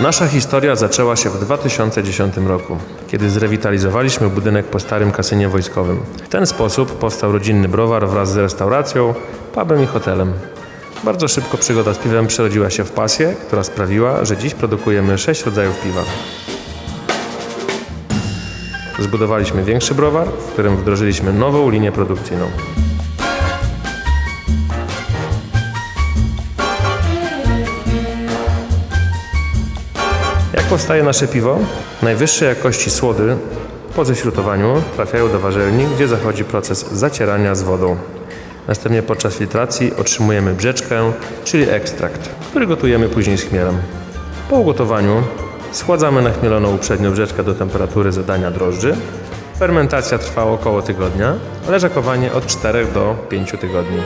Nasza historia zaczęła się w 2010 roku, kiedy zrewitalizowaliśmy budynek po starym kasynie wojskowym. W ten sposób powstał rodzinny browar wraz z restauracją, pubem i hotelem. Bardzo szybko przygoda z piwem przerodziła się w pasję, która sprawiła, że dziś produkujemy sześć rodzajów piwa. Zbudowaliśmy większy browar, w którym wdrożyliśmy nową linię produkcyjną. Jak powstaje nasze piwo? Najwyższej jakości słody po ześrutowaniu trafiają do warzelni, gdzie zachodzi proces zacierania z wodą. Następnie podczas filtracji otrzymujemy brzeczkę, czyli ekstrakt, który gotujemy później z chmielem. Po ugotowaniu schładzamy nachmieloną uprzednio brzeczkę do temperatury zadania drożdży. Fermentacja trwa około tygodnia, leżakowanie od 4 do 5 tygodni.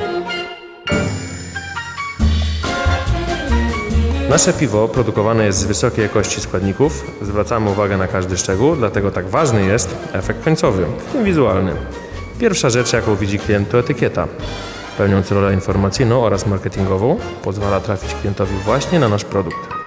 Nasze piwo produkowane jest z wysokiej jakości składników. Zwracamy uwagę na każdy szczegół, dlatego tak ważny jest efekt końcowy, w tym wizualny. Pierwsza rzecz, jaką widzi klient, to etykieta. Pełniąc rolę informacyjną oraz marketingową, pozwala trafić klientowi właśnie na nasz produkt.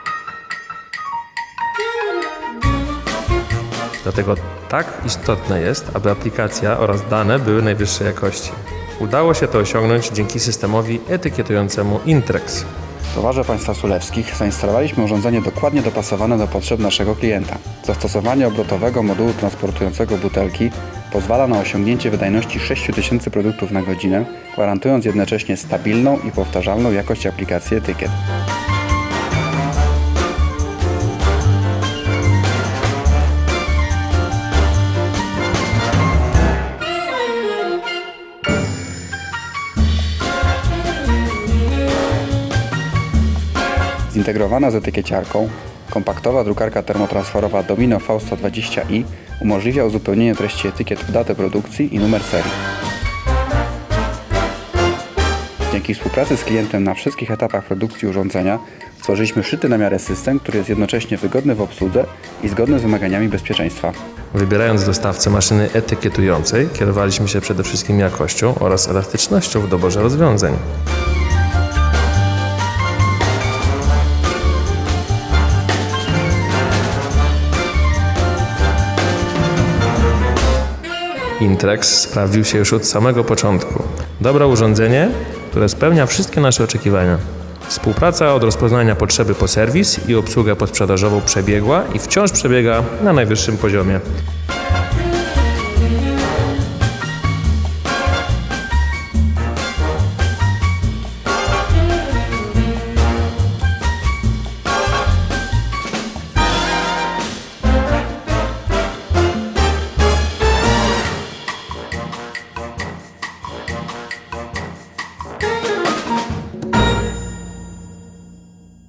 Dlatego tak istotne jest, aby aplikacja oraz dane były najwyższej jakości. Udało się to osiągnąć dzięki systemowi etykietującemu Intrex. W towarze państwa sulewskich zainstalowaliśmy urządzenie dokładnie dopasowane do potrzeb naszego klienta. Zastosowanie obrotowego modułu transportującego butelki pozwala na osiągnięcie wydajności 6000 produktów na godzinę, gwarantując jednocześnie stabilną i powtarzalną jakość aplikacji etykiet. Zintegrowana z etykieciarką, kompaktowa drukarka termotransferowa Domino V120i umożliwia uzupełnienie treści etykiet w datę produkcji i numer serii. Dzięki współpracy z klientem na wszystkich etapach produkcji urządzenia stworzyliśmy szyty na miarę system, który jest jednocześnie wygodny w obsłudze i zgodny z wymaganiami bezpieczeństwa. Wybierając dostawcę maszyny etykietującej, kierowaliśmy się przede wszystkim jakością oraz elastycznością w doborze rozwiązań. Intrex sprawdził się już od samego początku. Dobre urządzenie, które spełnia wszystkie nasze oczekiwania. Współpraca od rozpoznania potrzeby po serwis i obsługę podsprzedażową przebiegła i wciąż przebiega na najwyższym poziomie.